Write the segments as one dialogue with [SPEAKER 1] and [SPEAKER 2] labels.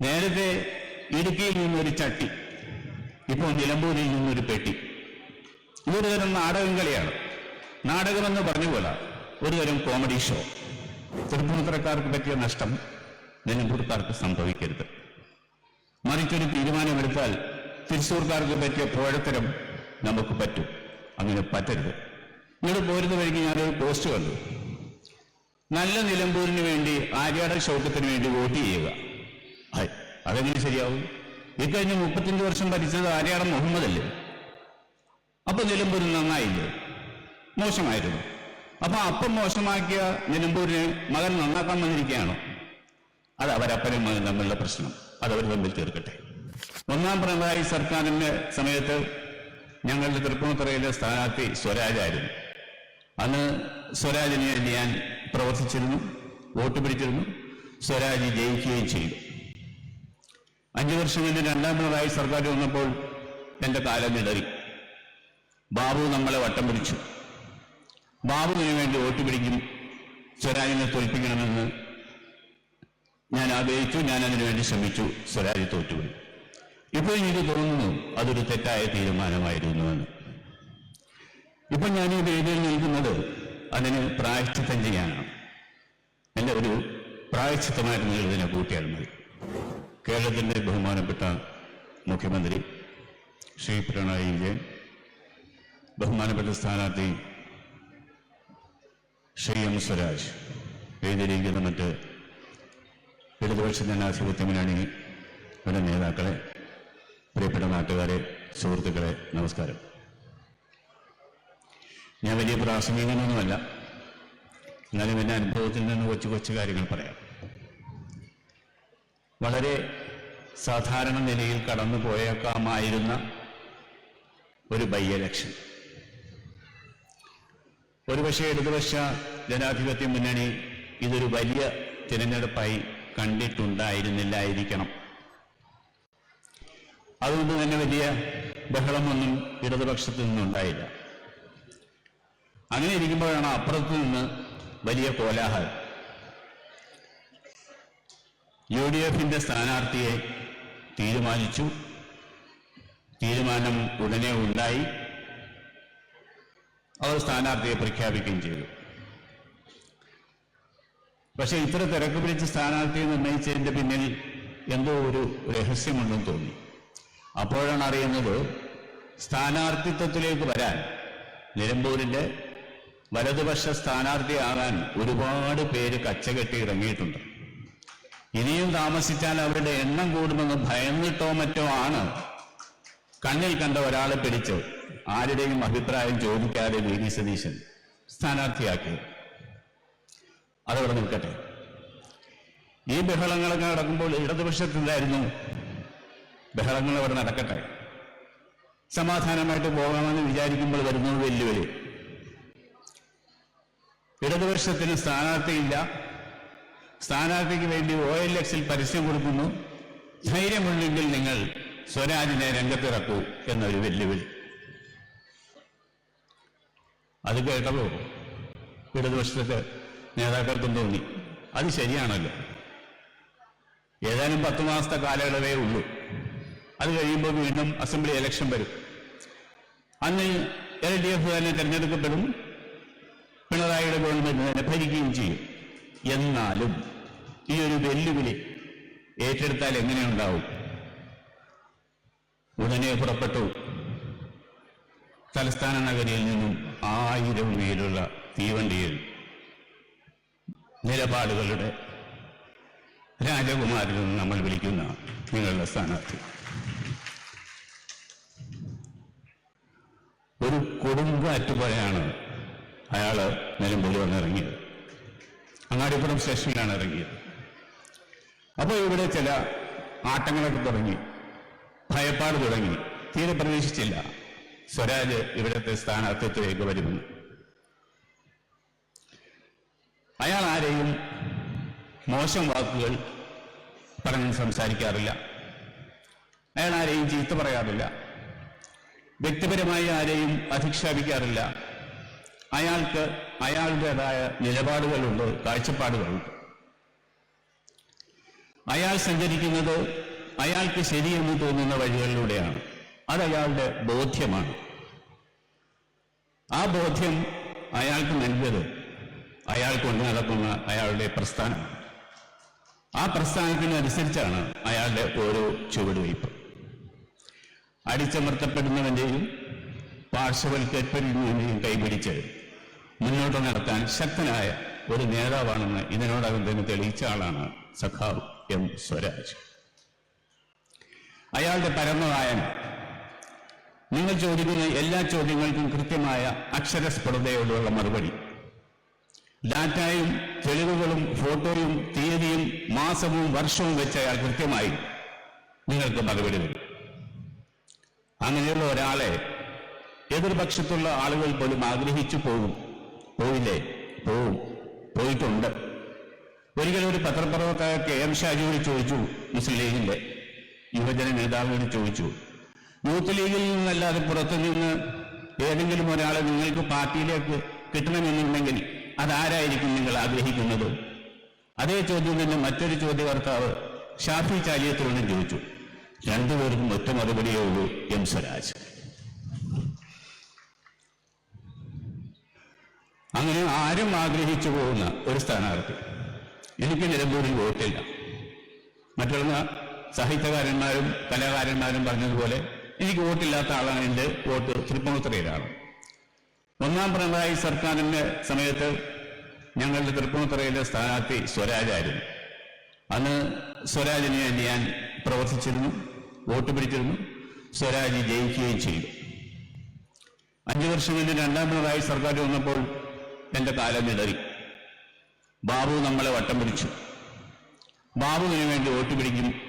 [SPEAKER 1] നേരത്തെ ഇടുക്കിയിൽ നിന്നൊരു ചട്ടി ഇപ്പോൾ നിലമ്പൂരിൽ നിന്നൊരു പെട്ടി. ഇതൊരു തരം നാടകം കളിയാണ്. നാടകമെന്ന് പറഞ്ഞ പോലെ ഒരു തരം കോമഡി ഷോ തൃപ്പൂണിത്തറക്കാർക്ക് പറ്റിയ നഷ്ടം നിലമ്പൂർക്കാർക്ക് സംഭവിക്കരുത്. മറിച്ചൊരു തീരുമാനമെടുത്താൽ തൃശ്ശൂർക്കാർക്ക് പറ്റിയ പോഴത്തരം നമുക്ക് പറ്റും. അങ്ങനെ പറ്റരുത്. നിങ്ങൾ പോരുന്ന വഴിക്ക് ഞാനൊരു പോസ്റ്റ് കണ്ടു. നല്ല നിലമ്പൂരിന് വേണ്ടി ആര്യാട ഷൗക്കത്തിന് വേണ്ടി വോട്ട് ചെയ്യുക. അതെങ്ങനെ ശരിയാവും? ഈ കഴിഞ്ഞ മുപ്പത്തിയഞ്ച് വർഷം ഭരിച്ചത് ആര്യാട മുഹമ്മദ് അല്ലേ അപ്പൊ നിലമ്പൂർ നന്നായില്ലേ? മോശമായിരുന്നു. അപ്പൊ അപ്പം മോശമാക്കിയ നിലമ്പൂരിനെ മകൻ നന്നാക്കാൻ വന്നിരിക്കുകയാണോ? അത് അവരപ്പനും മകൻ തമ്മിലുള്ള പ്രശ്നം. അതവർ തമ്മിൽ തീർക്കട്ടെ. ഒന്നാം പിണറായി സർക്കാരിന്റെ സമയത്ത് ഞങ്ങളുടെ തൃപ്പൂണിത്തുറയിലെ സ്ഥാനാർത്ഥി സ്വരാജായിരുന്നു. അന്ന് സ്വരാജിനെ ഞാൻ പ്രവർത്തിച്ചിരുന്നു വോട്ട് പിടിച്ചിരുന്നു. സ്വരാജ് ജയിക്കുകയും ചെയ്തു. അഞ്ചു വർഷം കഴിഞ്ഞ് രണ്ടാമതായി സർക്കാർ വന്നപ്പോൾ എന്റെ കാലം ഇടറി ബാബു നമ്മളെ വട്ടം പിടിച്ചു. ബാബുവിന് വേണ്ടി വോട്ട് പിടിക്കും സ്വരാജിനെ തോൽപ്പിക്കണമെന്ന് ഞാൻ ആഗ്രഹിച്ചു ഞാൻ അതിനു വേണ്ടി ശ്രമിച്ചു സ്വരാജ് തോറ്റുപോയി. ഇപ്പോൾ എനിക്ക് തോന്നുന്നു അതൊരു തെറ്റായ തീരുമാനമായിരുന്നുവെന്ന് ഇപ്പം ഞാൻ ഈ വേദിയിൽ നിൽക്കുന്നത് അതിന് പ്രായശ്ചിത്തം ചെയ്യാനാണ്. എന്റെ ഒരു പ്രായശ്ചിത്തമായിരുന്നു ഇതിനെ കൂട്ടിയാൽ മതി. കേരളത്തിന്റെ ബഹുമാനപ്പെട്ട മുഖ്യമന്ത്രി ശ്രീ പിണറായി വിജയൻ ബഹുമാനപ്പെട്ട സ്ഥാനാർത്ഥി ശ്രീ എം സ്വരാജ് എഴുതിയിരിക്കുന്ന മറ്റ് ഇടതുപക്ഷ ജനാധിപത്യ ഇവിടെ നേതാക്കളെ പ്രിയപ്പെട്ട നാട്ടുകാരെ സുഹൃത്തുക്കളെ നമസ്കാരം. ഞാൻ വലിയ പ്രാസംഗികനൊന്നുമല്ല. എന്നാലും എന്റെ അനുഭവത്തിൽ നിന്ന് കൊച്ചു കൊച്ചു കാര്യങ്ങൾ പറയാം. വളരെ സാധാരണ നിലയിൽ കടന്നു പോയേക്കാമായിരുന്ന ഒരു ബൈ ഒരുപക്ഷെ ഇടതുപക്ഷ ജനാധിപത്യ മുന്നണി ഇതൊരു വലിയ തിരഞ്ഞെടുപ്പായി കണ്ടിട്ടുണ്ടായിരുന്നില്ലായിരിക്കണം. അതുകൊണ്ട് തന്നെ വലിയ ബഹളമൊന്നും ഇടതുപക്ഷത്തു നിന്നുണ്ടായില്ല. അങ്ങനെ ഇരിക്കുമ്പോഴാണ് അപ്പുറത്തു നിന്ന് വലിയ കോലാഹലം. യു ഡി എഫിന്റെ സ്ഥാനാർത്ഥിയെ തീരുമാനിച്ചു. തീരുമാനം ഉടനെ ഉണ്ടായി. അവർ സ്ഥാനാർത്ഥിയെ പ്രഖ്യാപിക്കുകയും ചെയ്തു. പക്ഷേ ഇത്ര തിരക്ക് പിടിച്ച് സ്ഥാനാർത്ഥിയെ നിർണയിച്ചതിന്റെ പിന്നിൽ എന്തോ ഒരു രഹസ്യമുണ്ടെന്ന് തോന്നി. അപ്പോഴാണ് അറിയുന്നത് സ്ഥാനാർത്ഥിത്വത്തിലേക്ക് വരാൻ നിലമ്പൂരിന്റെ വലതുപക്ഷ സ്ഥാനാർത്ഥിയാകാൻ ഒരുപാട് പേര് കച്ചകെട്ടി ഇറങ്ങിയിട്ടുണ്ട്. ഇനിയും താമസിച്ചാൽ അവരുടെ എണ്ണം കൂടുമെന്ന് ഭയന്നിട്ടോ മറ്റോ ആണ്. കണ്ണിൽ കണ്ട ഒരാളെ പിടിച്ചു ആരുടെയും അഭിപ്രായം ചോദിക്കാതെ വി ഡി സതീശൻ സ്ഥാനാർത്ഥിയാക്കി. അതവിടെ നിൽക്കട്ടെ. ഈ ബഹളങ്ങളൊക്കെ നടക്കുമ്പോൾ ഇടതുപക്ഷത്തിലായിരുന്നു ബഹളങ്ങൾ അവിടെ നടക്കട്ടെ. സമാധാനമായിട്ട് പോകാമെന്ന് വിചാരിക്കുമ്പോൾ വരുന്നത് വെല്ലുവിളി. ഇടതുപക്ഷത്തിന് സ്ഥാനാർത്ഥിയില്ല. സ്ഥാനാർത്ഥിക്ക് വേണ്ടി ഒ എൽ എക്സിൽ പരസ്യം കൊടുക്കുന്നു. ധൈര്യമുണ്ടെങ്കിൽ നിങ്ങൾ സ്വരാജിനെ രംഗത്തിറക്കൂ എന്നൊരു വെല്ലുവിളി. അത് കേട്ടപ്പോൾ ഇടതുപക്ഷത്തെ നേതാക്കൾക്കും തോന്നി. അത് ശരിയാണല്ലോ. ഏതാനും പത്ത് മാസത്തെ കാലയളവേ ഉള്ളൂ. അത് കഴിയുമ്പോൾ വീണ്ടും അസംബ്ലി ഇലക്ഷൻ വരും. അന്ന് എൽ ഡി എഫ് തന്നെ തെരഞ്ഞെടുക്കപ്പെടും. പിണറായിയുടെ ഗവൺമെന്റ് തന്നെ ഭരിക്കുകയും ചെയ്യും. എന്നാലും ഈ ഒരു വെല്ലുവിളി ഏറ്റെടുത്താൽ എങ്ങനെയുണ്ടാവും? ഉടനെ പുറപ്പെട്ടു. തലസ്ഥാന നഗരിയിൽ നിന്നും ആയിരം പേരുള്ള തീവണ്ടിയിൽ നിലപാടുകളുടെ രാജകുമാരിൽ നിന്ന് നമ്മൾ വിളിക്കുന്ന നിങ്ങളുടെ സ്ഥാനാർത്ഥി. ഒരു കൊടുങ്കാറ്റ് പോലെയാണ് അയാൾ നിലമ്പൂർ വന്നിറങ്ങിയത്. അങ്ങാടിപ്പുറം സ്റ്റേഷനിലാണ് ഇറങ്ങിയത്. അപ്പോൾ ഇവിടെ ചില ആട്ടങ്ങളൊക്കെ തുടങ്ങി. ഭയപ്പാട് തുടങ്ങി. തീരെ പ്രതീക്ഷിച്ചില്ല. സ്വരാജ് ഇവിടുത്തെ സ്ഥാനാർത്ഥിത്വത്തിലേക്ക് വരുമെന്ന്. അയാൾ ആരെയും മോശം വാക്കുകൾ പറഞ്ഞ് സംസാരിക്കാറില്ല. അയാൾ ആരെയും ചീത്ത പറയാറില്ല. വ്യക്തിപരമായി ആരെയും അധിക്ഷേപിക്കാറില്ല. അയാൾക്ക് അയാളുടേതായ നിലപാടുകളുണ്ട് കാഴ്ചപ്പാടുകളുണ്ട്. അയാൾ സഞ്ചരിക്കുന്നത് അയാൾക്ക് ശരിയെന്ന് തോന്നുന്ന വഴികളിലൂടെയാണ്. അത് അയാളുടെ ബോധ്യമാണ്. ആ ബോധ്യം അയാൾക്ക് നൽകിയത് അയാൾ കൊണ്ട് നടക്കുന്ന അയാളുടെ പ്രസ്ഥാനം ആ പ്രസ്ഥാനത്തിനനുസരിച്ചാണ് അയാളുടെ ഓരോ ചുവടുവയ്പ് അടിച്ചമർത്തപ്പെടുന്നവന്റെയും പാർശ്വവൽക്കരിക്കുന്നതിന്റെയും കൈപിടിച്ച് മുന്നോട്ട് നടത്താൻ ശക്തനായ ഒരു നേതാവാണെന്ന് ഇതിനോടകം തന്നെ തെളിയിച്ച ആളാണ് സഖാവ് എം സ്വരാജ്. അയാളുടെ പരമവായന. നിങ്ങൾ ചോദിക്കുന്ന എല്ലാ ചോദ്യങ്ങൾക്കും കൃത്യമായ അക്ഷരസ്ഫുടതയോടുള്ള മറുപടി. ഡാറ്റയും തെളിവുകളും ഫോട്ടോയും തീയതിയും മാസവും വർഷവും വെച്ച് അയാൾ കൃത്യമായി നിങ്ങൾക്ക് മറുപടി തരും. അങ്ങനെയുള്ള ഒരാളെ എതിർപക്ഷത്തുള്ള ആളുകൾ പോലും ആഗ്രഹിച്ചു പോകും. പോയില്ലേ പോവും. പോയിട്ടുണ്ട്. ഒരിക്കലും ഒരു പത്രപ്രവർത്തക കെ എം ഷാജിയോട് ചോദിച്ചു മുസ്ലിം ലീഗിന്റെ യുവജന നേതാവിനോട് ചോദിച്ചു യൂത്ത് ലീഗിൽ നിന്നല്ലാതെ പുറത്തു നിന്ന് ഏതെങ്കിലും ഒരാളെ നിങ്ങൾക്ക് പാർട്ടിയിലേക്ക് കിട്ടണമെന്നുണ്ടെങ്കിൽ അതാരായിരിക്കും നിങ്ങൾ ആഗ്രഹിക്കുന്നത്? അതേ ചോദ്യം തന്നെ മറ്റൊരു ചോദ്യകർത്താവ് ഷാഫി ചാലിയത്തോടും ചോദിച്ചു രണ്ടുപേർക്കും ഒറ്റ മറുപടിയേ ഉള്ളൂ എം സ്വരാജ്. അങ്ങനെ ആരും ആഗ്രഹിച്ചു പോകുന്ന ഒരു സ്ഥാനാർത്ഥി. എനിക്ക് നിലമ്പൂരിൽ വോട്ടില്ല. മറ്റുള്ള സാഹിത്യകാരന്മാരും കലാകാരന്മാരും പറഞ്ഞതുപോലെ എനിക്ക് വോട്ടില്ലാത്ത ആളാണ് എന്റെ വോട്ട് തൃപ്പൂണിത്തുറയിലാണ്. ഒന്നാം പിണറായി സർക്കാരിന്റെ സമയത്ത് ഞങ്ങളുടെ തൃപ്പൂണിത്തുറയിലെ സ്ഥാനാർത്ഥി സ്വരാജായിരുന്നു. അന്ന് സ്വരാജിനെ ഞാൻ പ്രവർത്തിച്ചിരുന്നു വോട്ട് പിടിച്ചിരുന്നു സ്വരാജ് ജയിക്കുകയും ചെയ്തു. അഞ്ചു വർഷം കഴിഞ്ഞ് രണ്ടാം പിണറായി സർക്കാർ വന്നപ്പോൾ എന്റെ കാലം ഇടറി ബാബു നമ്മളെ വട്ടം പിടിച്ചു. ബാബുവിന് വേണ്ടി വോട്ട് പിടിക്കും.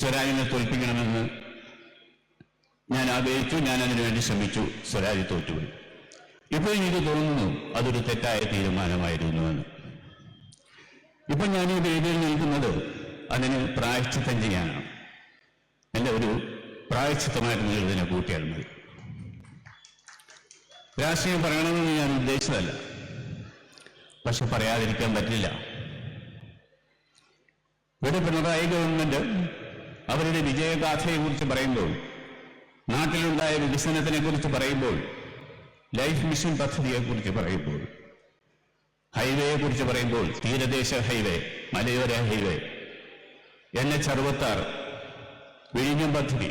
[SPEAKER 1] സ്വരാജിനെ തോൽപ്പിക്കണമെന്ന് ഞാൻ ആഗ്രഹിച്ചു. ഞാൻ അതിനുവേണ്ടി ശ്രമിച്ചു. സ്വരാജ് തോറ്റുപോയി. ഇപ്പോൾ എനിക്ക് തോന്നുന്നു അതൊരു തെറ്റായ തീരുമാനമായിരുന്നുവെന്ന് ഇപ്പം ഞാൻ ഈ വേദിയിൽ നിൽക്കുന്നത് അതിന് പ്രായശ്ചിത്തം ചെയ്യാനാണ്. എന്റെ ഒരു പ്രായശ്ചിത്തമായിട്ട് ഇതിനെ കൂട്ടിയാൽ മതി. രാഷ്ട്രീയം പറയണമെന്ന് ഞാൻ ഉദ്ദേശിച്ചതല്ല. പക്ഷെ പറയാതിരിക്കാൻ പറ്റില്ല. ഇവിടെ പിണറായി ഗവൺമെന്റ് അവരുടെ വിജയഗാഥയെ കുറിച്ച് പറയുമ്പോൾ നാട്ടിലുണ്ടായ വികസനത്തിനെ കുറിച്ച് പറയുമ്പോൾ ലൈഫ് മിഷൻ പദ്ധതിയെ കുറിച്ച് പറയുമ്പോൾ ഹൈവേയെ കുറിച്ച് പറയുമ്പോൾ തീരദേശ ഹൈവേ മലയോര ഹൈവേ എൻ എച്ച് അറുപത്താറ് വിഴിഞ്ഞം പദ്ധതി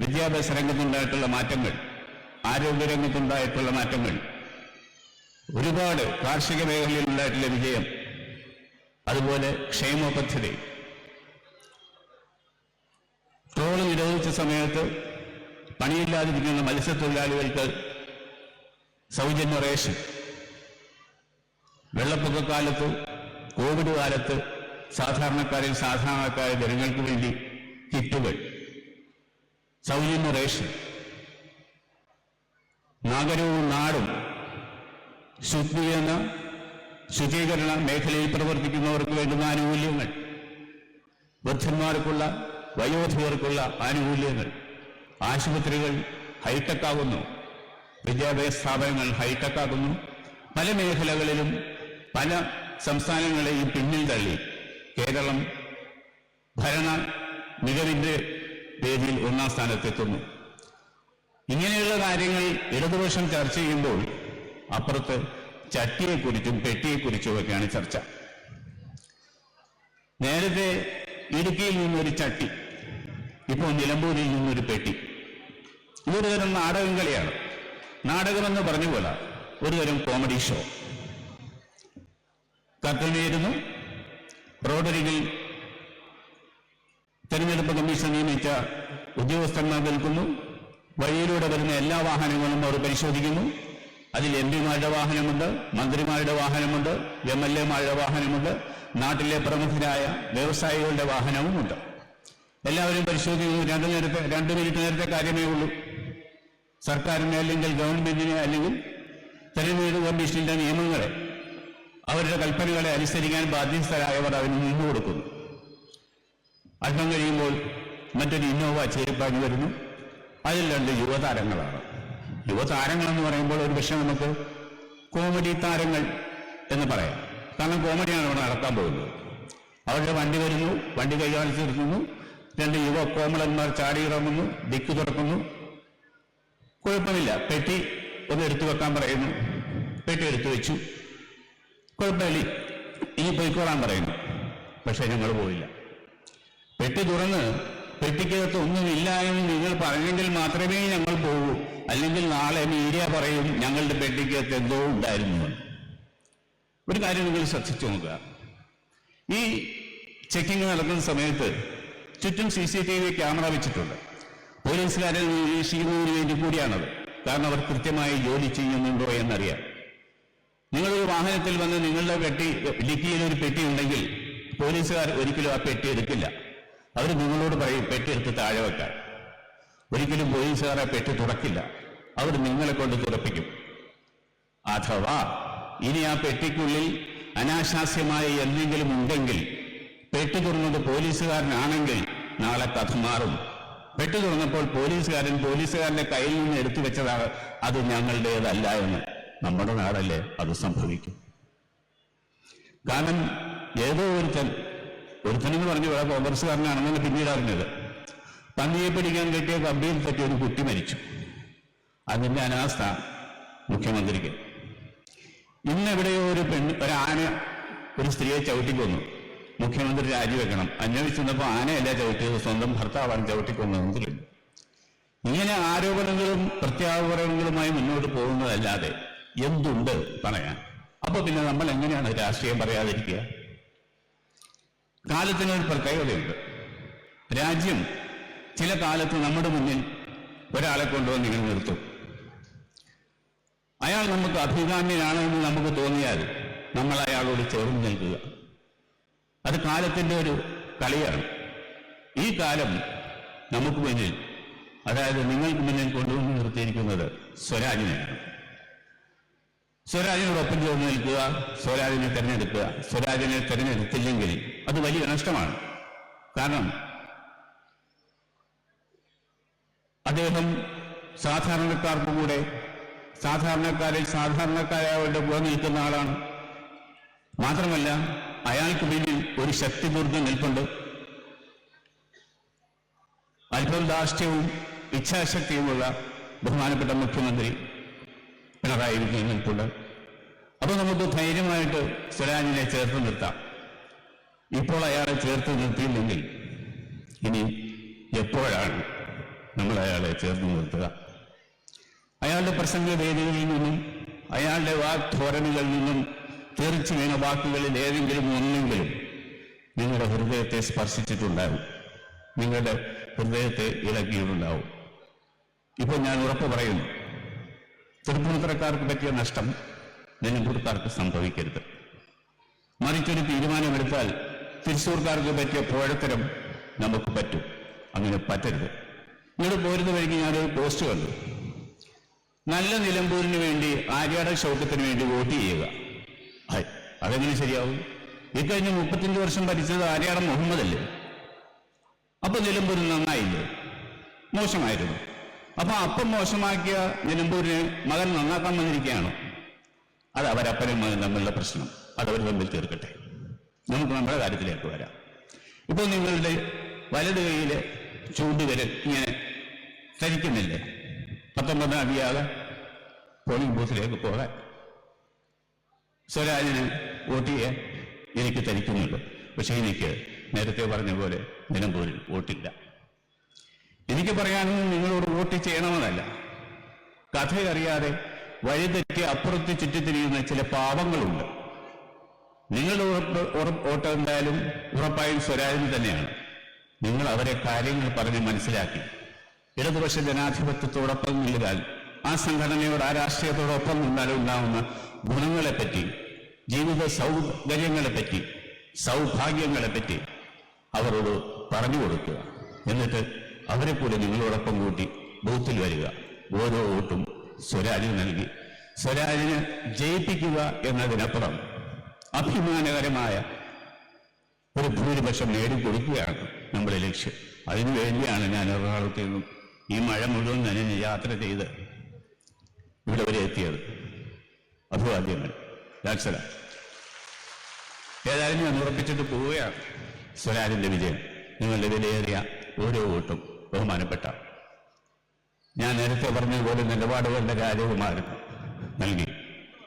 [SPEAKER 1] വിദ്യാഭ്യാസ രംഗത്തുണ്ടായിട്ടുള്ള മാറ്റങ്ങൾ ആരോഗ്യരംഗത്തുണ്ടായിട്ടുള്ള മാറ്റങ്ങൾ ഒരുപാട് കാർഷിക മേഖലയിൽ ഉണ്ടായിട്ടുള്ള വിജയം. അതുപോലെ ക്ഷേമ പദ്ധതി. ട്രോൾ നിരോധിച്ച സമയത്ത് പണിയില്ലാതിരിക്കുന്ന മത്സ്യത്തൊഴിലാളികൾക്ക് സൗജന്യ റേഷൻ. വെള്ളപ്പൊക്കക്കാലത്ത് കോവിഡ് കാലത്ത് സാധാരണക്കാരിൽ സാധാരണക്കാരായ ജനങ്ങൾക്ക് വേണ്ടി കിറ്റുകൾ സൗജന്യ റേഷൻ. നഗരവും നാടും ശുദ്ധീകരണ ശുചീകരണ മേഖലയിൽ പ്രവർത്തിക്കുന്നവർക്ക് വേണ്ടുന്ന ആനുകൂല്യങ്ങൾ. വൃദ്ധന്മാർക്കുള്ള വയോധികർക്കുള്ള ആനുകൂല്യങ്ങൾ. ആശുപത്രികൾ ഹൈടെക് ആകുന്നു. വിദ്യാഭ്യാസ സ്ഥാപനങ്ങൾ ഹൈടെക് ആകുന്നു. പല മേഖലകളിലും പല സംസ്ഥാനങ്ങളെയും പിന്നിൽ തള്ളി. കേരളം ഭരണ മികവിന്റെ പേരിൽ ഒന്നാം സ്ഥാനത്തെത്തുന്നു. ഇങ്ങനെയുള്ള കാര്യങ്ങൾ ഇടതുപക്ഷം ചർച്ച ചെയ്യുമ്പോൾ അപ്പുറത്ത് ചട്ടിയെക്കുറിച്ചും ഒക്കെയാണ് ചർച്ച. നേരത്തെ ഇടുക്കിയിൽ നിന്നൊരു ചട്ടി ഇപ്പോൾ നിലമ്പൂരിൽ നിന്നൊരു പെട്ടി. ഇതൊരു തരം നാടകം കളിയാണ്. നാടകമെന്ന് പറഞ്ഞ പോലെ ഒരു തരം കോമഡി ഷോ കത്തനെയിരുന്നു റോഡരികിൽ തെരഞ്ഞെടുപ്പ് കമ്മീഷൻ നിയമിച്ച ഉദ്യോഗസ്ഥന്മാർ നിൽക്കുന്നു. വഴിയിലൂടെ വരുന്ന എല്ലാ വാഹനങ്ങളും അവർ പരിശോധിക്കുന്നു. അതിൽ എം പിമാരുടെ വാഹനമുണ്ട് മന്ത്രിമാരുടെ വാഹനമുണ്ട് എം എൽ എമാരുടെ വാഹനമുണ്ട് നാട്ടിലെ പ്രമുഖരായ വ്യവസായികളുടെ വാഹനവുമുണ്ട്. എല്ലാവരും പരിശോധിക്കുന്നു. രണ്ടു നേരത്തെ രണ്ട് മിനിറ്റ് നേരത്തെ കാര്യമേ ഉള്ളൂ. സർക്കാരിനെ അല്ലെങ്കിൽ ഗവൺമെന്റിനെ അല്ലെങ്കിൽ തെരഞ്ഞെടുപ്പ് കമ്മീഷന്റെ നിയമങ്ങളെ അവരുടെ കൽപ്പനകളെ അനുസരിക്കാൻ ബാധ്യസ്ഥരായവർ അതിന് നിന്നു കൊടുക്കുന്നു. അല്പം കഴിയുമ്പോൾ മറ്റൊരു ഇന്നോവ ചേരിപ്പാഞ്ഞു വരുന്നു. അതിൽ രണ്ട് യുവതാരങ്ങളാണ്. യുവതാരങ്ങൾ എന്ന് പറയുമ്പോൾ ഒരു പക്ഷെ നമുക്ക് കോമഡി താരങ്ങൾ എന്ന് പറയാം. കാരണം കോമഡിയാണ് ഇവിടെ നടക്കാൻ പോകുന്നത്. അവരുടെ വണ്ടി വരുന്നു വണ്ടി കൈകാലിച്ചിരുന്നു രണ്ട് യുവ കോമളന്മാർ ചാടി ഇറങ്ങുന്നു ദിക്ക് തുറക്കുന്നു. കുഴപ്പമില്ല. പെട്ടി ഒന്ന് എടുത്തു വെക്കാൻ പറയുന്നു. പെട്ടി എടുത്തു വെച്ചു. കുഴപ്പമില്ല. ഇനി പോയിക്കോളാൻ പറയുന്നു. പക്ഷെ ഞങ്ങൾ പോയില്ല. പെട്ടി തുറന്ന് പെട്ടിക്കകത്ത് ഒന്നുമില്ല എന്ന് നിങ്ങൾ പറഞ്ഞെങ്കിൽ മാത്രമേ ഞങ്ങൾ പോകൂ. അല്ലെങ്കിൽ നാളെ മീഡിയ പറയും ഞങ്ങളുടെ പെട്ടിക്കകത്ത് എന്തോ ഉണ്ടായിരുന്നു ഒരു കാര്യം നിങ്ങൾ ശ്രദ്ധിച്ചു നോക്കുക. ഈ ചെക്കിംഗ് നടക്കുന്ന സമയത്ത് ചുറ്റും C C T V camera വെച്ചിട്ടുണ്ട്. പോലീസുകാരെ നിരീക്ഷിക്കുന്നതിന് വേണ്ടി കൂടിയാണത്. കാരണം അവർ കൃത്യമായി ജോലി ചെയ്യുന്നുണ്ടോ എന്നറിയാം. നിങ്ങളൊരു വാഹനത്തിൽ വന്ന് നിങ്ങളുടെ പെട്ടി ഡിക്കിയിൽ ഒരു പെട്ടി ഉണ്ടെങ്കിൽ പോലീസുകാർ ഒരിക്കലും ആ പെട്ടി എടുക്കില്ല. അവർ നിങ്ങളോട് പറയും പെട്ടി എടുത്ത് താഴെ വെക്കാൻ. ഒരിക്കലും പോലീസുകാരെ പെട്ടി തുറക്കില്ല. അവർ നിങ്ങളെ കൊണ്ട് തുറപ്പിക്കും. അഥവാ ഇനി ആ പെട്ടിക്കുള്ളിൽ അനാശാസ്യമായ എന്തെങ്കിലും ഉണ്ടെങ്കിൽ പെട്ടി തുറന്നത് പോലീസുകാരനാണെങ്കിൽ നാളെ കഥ മാറും. പെട്ടി തുറന്നപ്പോൾ പോലീസുകാരൻ പോലീസുകാരന്റെ കയ്യിൽ നിന്ന് എടുത്തു വെച്ചതാണ് അത് ഞങ്ങളുടേതല്ല എന്ന്. നമ്മുടെ നാടല്ലേ അത് സംഭവിക്കും. കാരണം ഏതോ ഒരുത്തൻ ഒരുത്തനെന്ന് പറഞ്ഞു വേറെ കോൺഗ്രസ്സുകാരനാണെന്നാണ് പിന്നീട് അറിഞ്ഞത്. പന്നിയെ പിടിക്കാൻ കെട്ടിയ കമ്പിയിൽ പറ്റിയ ഒരു കുട്ടി മരിച്ചു. അതിന്റെ അനാസ്ഥ മുഖ്യമന്ത്രിക്ക്. ഇന്നെവിടെയോ ഒരു പെണ്ണ് ഒരു ആന ഒരു സ്ത്രീയെ ചവിട്ടിക്കൊന്നു. മുഖ്യമന്ത്രി രാജിവെക്കണം. അന്വേഷിച്ചപ്പോൾ ആനയല്ല ചവിട്ടിയത് സ്വന്തം ഭർത്താവാണ് ചവിട്ടിക്കൊന്നതെന്ന് തെളിഞ്ഞു ഇങ്ങനെ ആരോപണങ്ങളും പ്രത്യാരോപണങ്ങളുമായി മുന്നോട്ട് പോകുന്നതല്ലാതെ എന്തുണ്ട് പറയാൻ? അപ്പൊ പിന്നെ നമ്മൾ എങ്ങനെയാണ് രാഷ്ട്രീയം പറയാതിരിക്കുക? കാലത്തിനൊരു പ്രത്യേകതയുണ്ട് രാജ്യം ചില കാലത്ത് നമ്മുടെ മുന്നിൽ ഒരാളെ കൊണ്ടുവന്ന് ഇങ്ങനെ നിർത്തും. അയാൾ നമുക്ക് അഭികാമ്യനാണെന്ന് നമുക്ക് തോന്നിയാൽ നമ്മൾ അയാളോട് ചേർന്ന് നിൽക്കുക അത് കാലത്തിന്റെ ഒരു കളിയാണ്. ഈ കാലം നമുക്ക് മുന്നിൽ അതായത് നിങ്ങൾക്ക് മുന്നിൽ കൊണ്ടുവന്ന് നിർത്തിയിരിക്കുന്നത് സ്വരാജിനെയാണ്. സ്വരാജിനോടൊപ്പം ചേർന്ന് നിൽക്കുക സ്വരാജിനെ തിരഞ്ഞെടുക്കുക. സ്വരാജിനെ തിരഞ്ഞെടുത്തില്ലെങ്കിൽ അത് വലിയ നഷ്ടമാണ്. കാരണം അദ്ദേഹം സാധാരണക്കാർക്ക് കൂടെ സാധാരണക്കാരിൽ സാധാരണക്കാരായവരുടെ കൂടെ നിൽക്കുന്ന ആളാണ്. മാത്രമല്ല അയാൾക്ക് പിന്നിൽ ഒരു ശക്തി ദുർഗം നിൽപ്പുണ്ട്. അല്പം ധാർഷ്ട്യവും ഇച്ഛാശക്തിയുമുള്ള ബഹുമാനപ്പെട്ട മുഖ്യമന്ത്രി പിണറായി വിജയൻ നിൽപ്പുണ്ട്. അപ്പൊ നമുക്ക് ധൈര്യമായിട്ട് സ്വരാജിനെ ചേർത്ത് നിർത്താം. ഇപ്പോൾ അയാളെ ചേർത്ത് നിർത്തിയില്ലെങ്കിൽ ഇനി എപ്പോഴാണ് നമ്മൾ അയാളെ ചേർത്ത് നിർത്തുക? അയാളുടെ പ്രസംഗ വേദികളിൽ നിന്നും അയാളുടെ വാക്ധോരണികളിൽ നിന്നും തെറിച്ചു വീണ വാക്കുകളിൽ ഏതെങ്കിലും ഒന്നെങ്കിലും നിങ്ങളുടെ ഹൃദയത്തെ സ്പർശിച്ചിട്ടുണ്ടാവും. നിങ്ങളുടെ ഹൃദയത്തെ ഇളക്കിയിട്ടുണ്ടാവും. ഇപ്പൊ ഞാൻ ഉറപ്പ് പറയുന്നു. തൃപ്പൂണിത്തറക്കാർക്ക് പറ്റിയ നഷ്ടം നിലമ്പൂർക്കാർക്ക് സംഭവിക്കരുത്. മറിച്ചൊരു തീരുമാനമെടുത്താൽ തൃശ്ശൂർക്കാർക്ക് പറ്റിയ പോഴത്തരം നമുക്ക് പറ്റും. അങ്ങനെ പറ്റരുത്. ഇങ്ങോട്ട് പോരുന്ന വഴിക്ക് ഞാനൊരു പോസ്റ്റ് കണ്ടു. നല്ല നിലമ്പൂരിന് വേണ്ടി ആര്യാട ഷൗക്കത്തിന് വേണ്ടി വോട്ട് ചെയ്യുക. അതെങ്ങനെ ശരിയാവും? ഇക്കഴിഞ്ഞ് മുപ്പത്തിയഞ്ച് വർഷം ഭരിച്ചത് ആര്യാടം മുഹമ്മദ് അല്ലേ അപ്പൊ നിലമ്പൂരിൽ നന്നായില്ലേ? മോശമായിരുന്നു. അപ്പൊ അപ്പം മോശമാക്കിയ നിലമ്പൂരിന് മകൻ നന്നാക്കാൻ വന്നിരിക്കുകയാണോ. അത് അവരപ്പനും മകൻ തമ്മിലുള്ള പ്രശ്നം. അതവർ തമ്മിൽ തീർക്കട്ടെ. നമുക്ക് നമ്മുടെ കാര്യത്തിലേക്ക് വരാം. ഇപ്പോൾ നിങ്ങളുടെ വലത് കൈയിലെ ചൂണ്ടുവിരൽ ഇങ്ങനെ ധരിക്കുന്നില്ലേ പത്തൊമ്പതാം തീയതി പോളിംഗ് ബൂത്തിലേക്ക് പോകാൻ. സ്വരാജിന് വോട്ട് ചെയ്യാൻ എനിക്ക് ധരിക്കുന്നുണ്ട് പക്ഷെ എനിക്ക് നേരത്തെ പറഞ്ഞ പോലെ നിലമ്പൂരിൽ വോട്ടില്ല. എനിക്ക് പറയാനൊന്നും നിങ്ങളോട് വോട്ട് ചെയ്യണമെന്നല്ല. കഥയറിയാതെ വഴിതെറ്റി അപ്പുറത്ത് ചുറ്റിത്തിരിയുന്ന ചില പാവങ്ങളുണ്ട്. നിങ്ങളുടെ ഉറപ്പ് ഓട്ടം എന്തായാലും ഉറപ്പായും സ്വരാജിന് തന്നെയാണ്. നിങ്ങൾ അവരെ കാര്യങ്ങൾ പറഞ്ഞ് മനസ്സിലാക്കി. ഇടതുപക്ഷ ജനാധിപത്യത്തോടൊപ്പം നിൽക്കാൻ ആ സംഘടനയോട് ആ രാഷ്ട്രീയത്തോടൊപ്പം നിന്നാൽ ഉണ്ടാവുന്ന ഗുണങ്ങളെപ്പറ്റി ജീവിത സൗകര്യങ്ങളെപ്പറ്റി സൗഭാഗ്യങ്ങളെപ്പറ്റി അവരോട് പറഞ്ഞു കൊടുക്കുക. എന്നിട്ട് അവരെ കൂടെ നിങ്ങളോടൊപ്പം കൂട്ടി ബൂത്തിൽ വരിക. ഓരോ വോട്ടും സ്വരാജിന് നൽകി. സ്വരാജിന് ജയിപ്പിക്കുക എന്നതിനപ്പുറം അഭിമാനകരമായ ഒരു ഭൂരിപക്ഷം നേടിക്കൊടുക്കുകയാണ് നമ്മുടെ ലക്ഷ്യം. അതിനു വേണ്ടിയാണ് ഞാൻ എറണാകുളത്ത് നിന്നും ഈ മഴ മുഴുവൻ നനഞ്ഞ് യാത്ര ചെയ്ത് ഇവിടെ വരെ എത്തിയത്. അഭിവാദ്യങ്ങൾ. രാക്ഷല ഏതായാലും ഞാൻ ഉറപ്പിച്ചിട്ട് പോവുകയാണ്. സ്വരാജിന്റെ വിജയം. നിങ്ങളുടെ വിലയേറിയ ഓരോ വോട്ടും ബഹുമാനപ്പെട്ട. ഞാൻ നേരത്തെ പറഞ്ഞതുപോലെ നിലപാടുകളുടെ രാജകുമാരൻ നൽകി.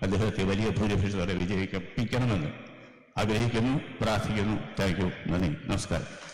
[SPEAKER 1] അദ്ദേഹത്തെ വലിയ ഭൂരിപക്ഷത്തോടെ വിജയിപ്പിക്കണമെന്ന് ആഗ്രഹിക്കുന്നു. പ്രാർത്ഥിക്കുന്നു. Thank you. നന്ദി. നമസ്കാരം.